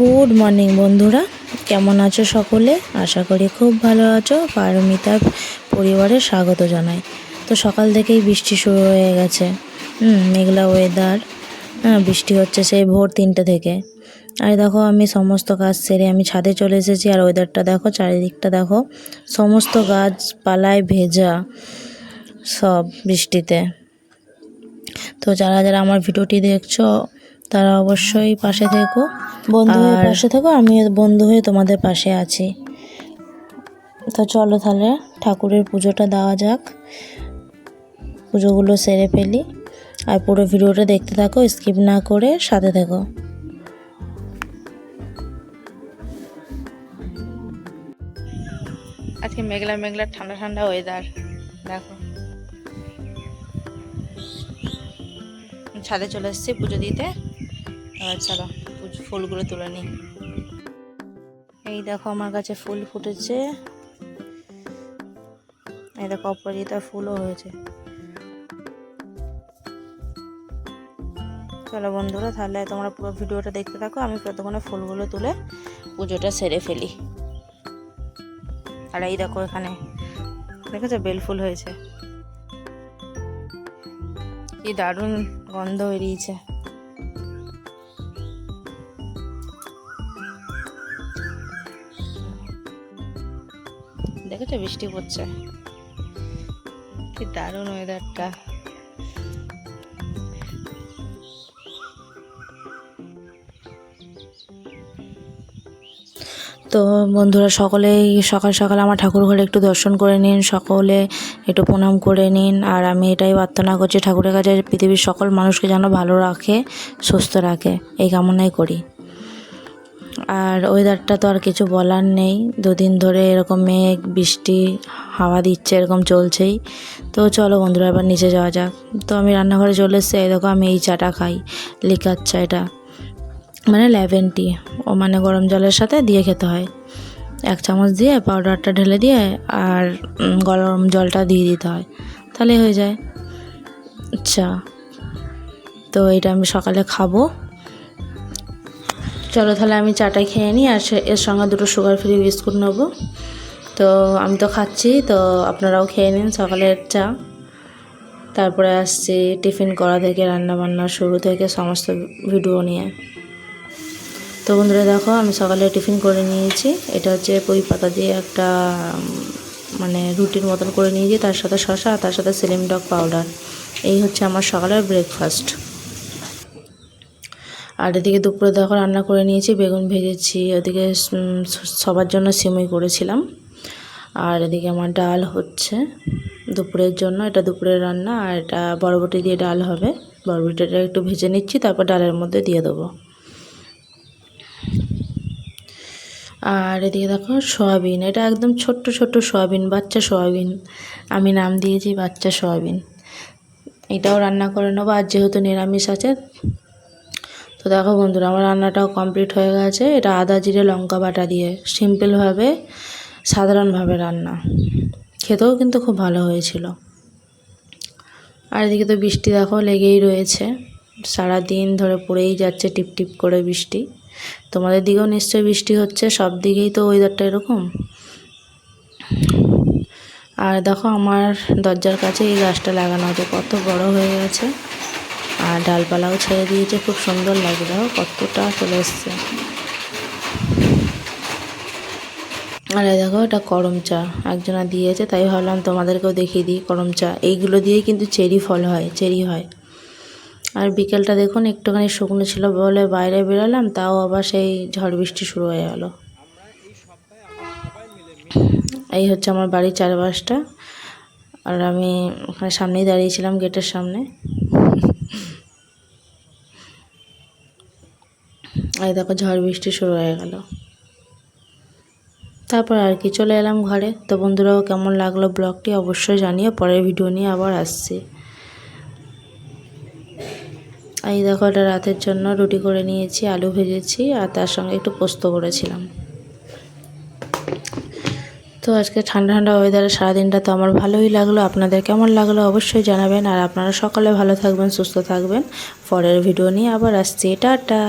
Good morning বন্ধুরা। কেমন আছো সকলে? আশা করি খুব ভালো আছো। পারমিতার পরিবারে স্বাগত জানাই। তো সকাল থেকেই বৃষ্টি শুরু হয়ে গেছে। মেঘলা ওয়েদার হ্যাঁ বৃষ্টি হচ্ছে সেই ভোর তিনটে থেকে। আর দেখো, আমি সমস্ত কাজ সেরে আমি ছাদে চলে এসেছি আর ওয়েদারটা দেখো, চারিদিকটা দেখো। সমস্ত গাছপালায় ভেজা সব বৃষ্টিতে। তো যারা যারা আমার ভিডিওটি দেখছ তারা অবশ্যই পাশে থেকো। বন্ধু হয়ে পাশে থেকো আমি বন্ধু হয়ে তোমাদের পাশে আছি। তো চলো তাহলে ঠাকুরের পুজোটা দেওয়া যাক। পুজোগুলো সেরে ফেলি। আর পুরো ভিডিওটা দেখতে থাকো স্কিপ না করে সাথে থেকো। আজকে মেঘলা মেঘলা ঠান্ডা ঠান্ডা ওয়েদার দেখো। ছাদে চলে এসেছি পুজো দিতে। এবার চলো পুজো ফুলগুলো তুলে নিই। এই দেখো, আমার কাছে ফুল ফুটেছে। এই দেখো, অপরাজিতা ফুলও হয়েছে। চলো বন্ধুরা, তাহলে তোমরা পুরো ভিডিওটা দেখতে থাকো। আমি ততক্ষণে ফুলগুলো তুলে পুজোটা সেরে ফেলি। আর এই দেখো এখানে, দেখেছ? বেল ফুল হয়েছে। কি দারুণ গন্ধ বেরিয়েছে। দেখেছ? বৃষ্টি পড়ছে। কি দারুণ ওয়েদারটা তো বন্ধুরা, সকলেই সকাল সকাল আমার ঠাকুর ঘরে একটু দর্শন করে নিন, সকলে একটু প্রণাম করে নিন। আর আমি এটাই প্রার্থনা করছি, ঠাকুরের কাছে পৃথিবীর সকল মানুষকে যেন ভালো রাখে, সুস্থ রাখে। এই কামনাই করি। আর ওয়েদারটা তো আর কিছু বলার নেই। দুদিন ধরে এরকম মেঘ, বৃষ্টি, হাওয়া দিচ্ছে, এরকম চলছেই। তো চলো বন্ধুরা, এবার নিচে যাওয়া যাক। তো আমি রান্নাঘরে চলে এসেছি, এই দেখো আমি এই চাটা খাই, লিকার চা এটা মানে লেভেন টি, ও মানে গরম জলের সাথে দিয়ে খেতে হয়। এক চামচ দিয়ে পাউডারটা ঢেলে দিয়ে আর গরম জলটা দিয়ে দিতে হয়। তাহলে হয়ে যায়। আচ্ছা তো এটা আমি সকালে খাব। চলো তাহলে আমি চাটা খেয়ে নিই আর এর সঙ্গে দুটো সুগার ফ্রি বিস্কুট নেব। তো আমি তো খাচ্ছি, তো আপনারাও খেয়ে নিন সকালের চা। তারপরে আসছি টিফিন করা থেকে রান্না বান্না শুরু থেকে, সমস্ত ভিডিও নিয়ে। তো বন্ধুরা দেখো, আমি সকালে টিফিন করে নিয়েছি। এটা হচ্ছে পুঁই পাতা দিয়ে একটা মানে রুটির মতন করে নিয়েছি, তার সাথে শশা তার সাথে সিলিম ডগ পাউডার এই হচ্ছে আমার সকালের ব্রেকফাস্ট আর এদিকে দুপুরে দেখো রান্না করে নিয়েছি, বেগুন ভেজেছি, ওদিকে সবার জন্য সিমই করেছিলাম। আর এদিকে আমার ডাল হচ্ছে দুপুরের জন্য, এটা দুপুরের রান্না, আর এটা বরবটি দিয়ে ডাল হবে। বরবটিটা একটু ভেজে নিচ্ছি, তারপর ডালের মধ্যে দিয়ে দেবো। আর এদিকে দেখো সয়াবিন, এটা একদম ছোট্ট ছোট্ট সয়াবিন, বাচ্চা সয়াবিন। আমি নাম দিয়েছি বাচ্চা সয়াবিন। এটাও রান্না করে নেব, আর যেহেতু নিরামিষ আছে তো দেখো বন্ধুরা, আমার রান্নাটাও কমপ্লিট হয়ে গেছে। এটা আদা, জিরে, লঙ্কা বাটা দিয়ে। সিম্পলভাবে সাধারণভাবে রান্না। খেতেও কিন্তু খুব ভালো হয়েছিল। আর এদিকে তো বৃষ্টি দেখো লেগেই রয়েছে। সারা দিন ধরে পড়েই যাচ্ছে টিপ টিপ করে বৃষ্টি। তোমাদের দিকেও নিশ্চয়ই বৃষ্টি হচ্ছে, সব দিকেই তো ওয়েদারটা এরকম। আর দেখো আমার দরজার কাছে এই গাছটা লাগানো আছে, কত বড় হয়ে গেছে। আর ডালপালাও ছেড়ে দিয়েছে, খুব সুন্দর লাগে দেখো কতটা চলে এসছে। আর দেখো, এটা করম চা, একজনা দিয়েছে, তাই ভাবলাম তোমাদেরকেও দেখিয়ে দিই করম চা। এইগুলো দিয়েই কিন্তু চেরি ফল হয়, চেরি হয়। আর বিকেলটা দেখুন, একটুখানি শুকনো ছিল বলে বাইরে বেরোলাম, তাও আবার সেই ঝড় বৃষ্টি শুরু হয়ে গেল। এই হচ্ছে আমার বাড়ির চারপাশটা। আর আমি ওখানে সামনেই দাঁড়িয়েছিলাম, গেটের সামনে। এই দেখো ঝড় বৃষ্টি শুরু হয়ে গেল। তারপর আর কি, চলে এলাম ঘরে। তো বন্ধুরাও কেমন লাগল ব্লগটি অবশ্যই জানিয়ে পরের ভিডিও নিয়ে আবার আসছি। এই দেখো এটা রাতের জন্য রুটি করে নিয়েছি, আলু ভেজেছি, আর তার সঙ্গে একটু পোস্ত করেছিলাম। তো আজকে ঠান্ডা ঠান্ডা ওয়েদারে সারাদিনটা তো আমার ভালোই লাগল। আপনাদের কেমন লাগল অবশ্যই জানাবেন, আর আপনারা সকালে ভালো থাকবেন, সুস্থ থাকবেন। পরের ভিডিও নিয়ে আবার আসছি। টাটা!